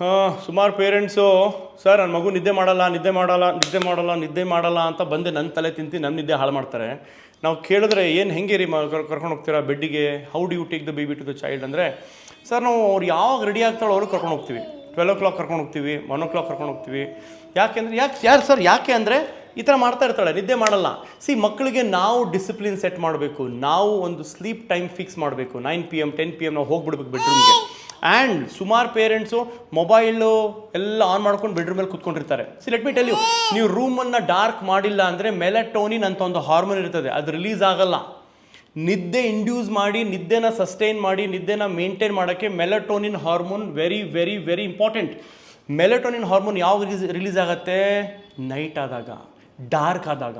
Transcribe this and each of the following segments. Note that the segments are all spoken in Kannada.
ಹಾಂ, ಸುಮಾರು ಪೇರೆಂಟ್ಸು, ಸರ್ ನನ್ನ ಮಗು ನಿದ್ದೆ ಮಾಡಲ್ಲ ನಿದ್ದೆ ಮಾಡಲ್ಲ ನಿದ್ದೆ ಮಾಡಲ್ಲ ನಿದ್ದೆ ಮಾಡಲ್ಲ ಅಂತ ಬಂದು ನನ್ನ ತಲೆ ತಿಂತಿ ನನ್ನ ನಿದ್ದೆ ಹಾಳು ಮಾಡ್ತಾರೆ. ನಾವು ಕೇಳಿದ್ರೆ, ಏನು ಹೆಂಗೆ ರೀ ಕರ್ಕೊಂಡು ಹೋಗ್ತೀರಾ ಬೆಡ್ಡಿಗೆ? How do you take the baby to the child ಅಂದರೆ, ಸರ್, ನಾವು ಅವ್ರು ಯಾವಾಗ ರೆಡಿ ಆಗ್ತಾಳೋ ಅವ್ರಿಗೆ ಕರ್ಕೊಂಡು ಹೋಗ್ತೀವಿ. ಟ್ವೆಲ್ ಓ ಕ್ಲಾಕ್ ಕರ್ಕೊಂಡು ಹೋಗ್ತೀವಿ ಒನ್ ಓ ಕ್ಲಾಕ್ ಕರ್ಕೊಂಡು ಹೋಗ್ತೀವಿ. ಯಾಕೆಂದರೆ ಯಾಕೆ, ಯಾರು ಸರ್, ಯಾಕೆ ಅಂದರೆ, ಈ ಥರ ಮಾಡ್ತಾ ಇರ್ತಾಳೆ, ನಿದ್ದೆ ಮಾಡಲ್ಲ. ಸಿ ಮಕ್ಕಳಿಗೆ ನಾವು ಡಿಸಿಪ್ಲಿನ್ ಸೆಟ್ ಮಾಡಬೇಕು. ನಾವು ಒಂದು ಸ್ಲೀಪ್ ಟೈಮ್ ಫಿಕ್ಸ್ ಮಾಡಬೇಕು. Nine P M ten P M ನಾವು ಹೋಗ್ಬಿಡ್ಬೇಕು ಬೆಡ್ರೂಮ್ಗೆ ಆ್ಯಂಡ್ ಸುಮಾರು ಪೇರೆಂಟ್ಸು ಮೊಬೈಲು ಎಲ್ಲ ಆನ್ ಮಾಡ್ಕೊಂಡು ಬೆಡ್ರೂಮ್ ಮೇಲೆ ಕುತ್ಕೊಂಡಿರ್ತಾರೆ. See let me tell you ನೀವು ರೂಮನ್ನು ಡಾರ್ಕ್ ಮಾಡಿಲ್ಲ ಅಂದರೆ ಮೆಲೆಟೋನಿನ್ ಅಂತ ಒಂದು ಹಾರ್ಮೋನ್ ಇರ್ತದೆ. ಅದು ರಿಲೀಸ್ ಆಗಲ್ಲ. ನಿದ್ದೆ ಇಂಡ್ಯೂಸ್ ಮಾಡಿ, ನಿದ್ದೆನ ಸಸ್ಟೈನ್ ಮಾಡಿ, ನಿದ್ದೆನ ಮೇಂಟೈನ್ ಮಾಡೋಕ್ಕೆ melatonin hormone very very very important melatonin hormone ಯಾವ ರಿಲೀಸ್ ರಿಲೀಸ್ ಆಗುತ್ತೆ? ನೈಟ್ ಆದಾಗ. ಡಾರ್ಕ್ ಆದಾಗ.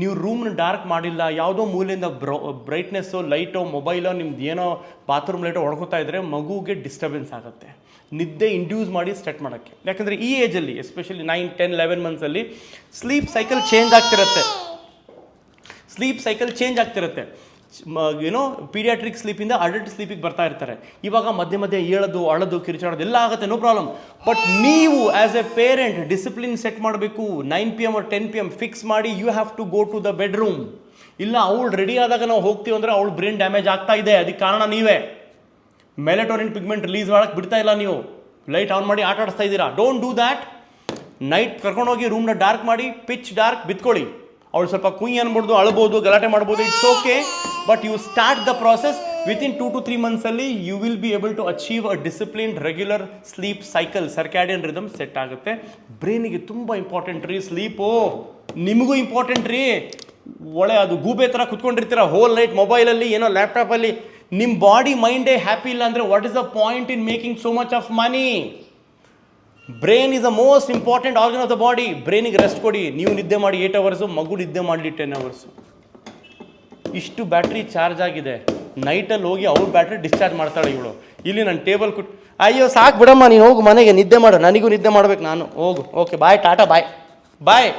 ನೀವು ರೂಮ್ನ ಡಾರ್ಕ್ ಮಾಡಿಲ್ಲ, ಯಾವುದೋ ಮೂಲೆಯಿಂದ ಬ್ರೊ, ಬ್ರೈಟ್ನೆಸ್ಸು, ಲೈಟೋ, ಮೊಬೈಲೋ, ನಿಮ್ದು ಏನೋ ಬಾತ್ರೂಮ್ ಲೈಟೋ ಹೊಡ್ಕೋತಾ ಇದ್ದರೆ ಮಗುಗೆ ಡಿಸ್ಟರ್ಬೆನ್ಸ್ ಆಗುತ್ತೆ. ನಿದ್ದೆ ಇಂಡ್ಯೂಸ್ ಮಾಡಿ ಸ್ಟಾರ್ಟ್ ಮಾಡೋಕ್ಕೆ. ಯಾಕಂದರೆ ಈ ಏಜಲ್ಲಿ ಎಸ್ಪೆಷಲಿ ನೈನ್ ಟೆನ್ ಲೆವೆನ್ ಮಂತ್ಸಲ್ಲಿ ಸ್ಲೀಪ್ ಸೈಕಲ್ ಚೇಂಜ್ ಆಗ್ತಿರುತ್ತೆ. ಸ್ಲೀಪ್ ಸೈಕಲ್ ಚೇಂಜ್ ಆಗ್ತಿರುತ್ತೆ. ಏನೋ ಪೀಡಿಯಾಟ್ರಿಕ್ ಸ್ಲೀಪಿಂದ ಅಡಲ್ಟ್ ಸ್ಲೀಪಿಗೆ ಬರ್ತಾ ಇರ್ತಾರೆ. ಇವಾಗ ಮಧ್ಯೆ ಮಧ್ಯೆ ಏಳೋದು, ಅಳೋದು, ಕಿರಿಚಾಡೋದು ಎಲ್ಲ ಆಗುತ್ತೆ ನೋ ಪ್ರಾಬ್ಲಮ್ ಬಟ್ ನೀವು as a parent discipline set ಮಾಡಬೇಕು. Nine P M or ten P M fix ಮಾಡಿ you have to go to the bedroom ಇಲ್ಲ, ಅವಳು ರೆಡಿ ಆದಾಗ ನಾವು ಹೋಗ್ತೀವಿ ಅಂದರೆ ಅವಳು ಬ್ರೈನ್ ಡ್ಯಾಮೇಜ್ ಆಗ್ತಾ ಇದೆ, ಅದಕ್ಕೆ ಕಾರಣ ನೀವೇ. ಮೆಲೆಟೋರಿನ್ ಪಿಗ್ಮೆಂಟ್ ರಿಲೀಸ್ ಮಾಡಕ್ಕೆ ಬಿಡ್ತಾ ಇಲ್ಲ ನೀವು. ಲೈಟ್ ಆನ್ ಮಾಡಿ ಆಟ ಆಡಿಸ್ತಾ ಇದ್ದೀರಾ. ಡೋಂಟ್ ಡೂ ದ್ಯಾಟ್ ನೈಟ್ ಕರ್ಕೊಂಡೋಗಿ ರೂಮ್ನ ಡಾರ್ಕ್ ಮಾಡಿ ಪಿಚ್ ಡಾರ್ಕ್ ಬಿತ್ಕೊಳ್ಳಿ. ಅವಳು ಸ್ವಲ್ಪ ಕುಯ್ ಅನ್ಬೋದು ಅಳ್ಬೋದು, ಗಲಾಟೆ ಮಾಡ್ಬೋದು it's okay but you start the process within two to three ಮಂತ್ಸಲ್ಲಿ you will be able to achieve a discipline regular sleep cycle circadian rhythm set ಆಗುತ್ತೆ. ಬ್ರೈನಿಗೆ ತುಂಬ ಇಂಪಾರ್ಟೆಂಟ್ ರೀ ಸ್ಲೀಪು ನಿಮಗೂ ಇಂಪಾರ್ಟೆಂಟ್ ರೀ. ಒಳ್ಳೆ ಅದು ಗೂಬೆ ಥರ ಕುತ್ಕೊಂಡಿರ್ತೀರ ಹೋಲ್ ನೈಟ್ ಮೊಬೈಲಲ್ಲಿ ಏನೋ ಲ್ಯಾಪ್ಟಾಪಲ್ಲಿ ನಿಮ್ಮ ಬಾಡಿ ಮೈಂಡೇ ಹ್ಯಾಪಿ ಇಲ್ಲ ಅಂದರೆ what is the point in making so much of money brain is the most important organ of the body ಬ್ರೈನಿಗೆ rest ಕೊಡಿ. ನೀವು ನಿದ್ದೆ ಮಾಡಿ ಏಟ್ ಅವರ್ಸು ಮಗು ನಿದ್ದೆ ಮಾಡಲಿ ಟೆನ್ ಅವರ್ಸು ಇಷ್ಟು ಬ್ಯಾಟ್ರಿ ಚಾರ್ಜ್ ಆಗಿದೆ. ನೈಟಲ್ಲಿ ಹೋಗಿ ಅವ್ರ ಬ್ಯಾಟ್ರಿ ಡಿಸ್ಚಾರ್ಜ್ ಮಾಡ್ತಾಳೆ ಇವಳು. ಇಲ್ಲಿ ನಾನು ಟೇಬಲ್ ಕೊಟ್ಟು ಅಯ್ಯೋ, ಸಾಕು ಬಿಡಮ್ಮ, ನೀನು ಹೋಗು ಮನೆಗೆ. ನಿದ್ದೆ ಮಾಡು. ನನಗೂ ನಿದ್ದೆ ಮಾಡ್ಬೇಕು ನಾನು. ಹೋಗು. ಓಕೆ ಬಾಯ್ ಟಾಟಾ ಬಾಯ್ ಬಾಯ್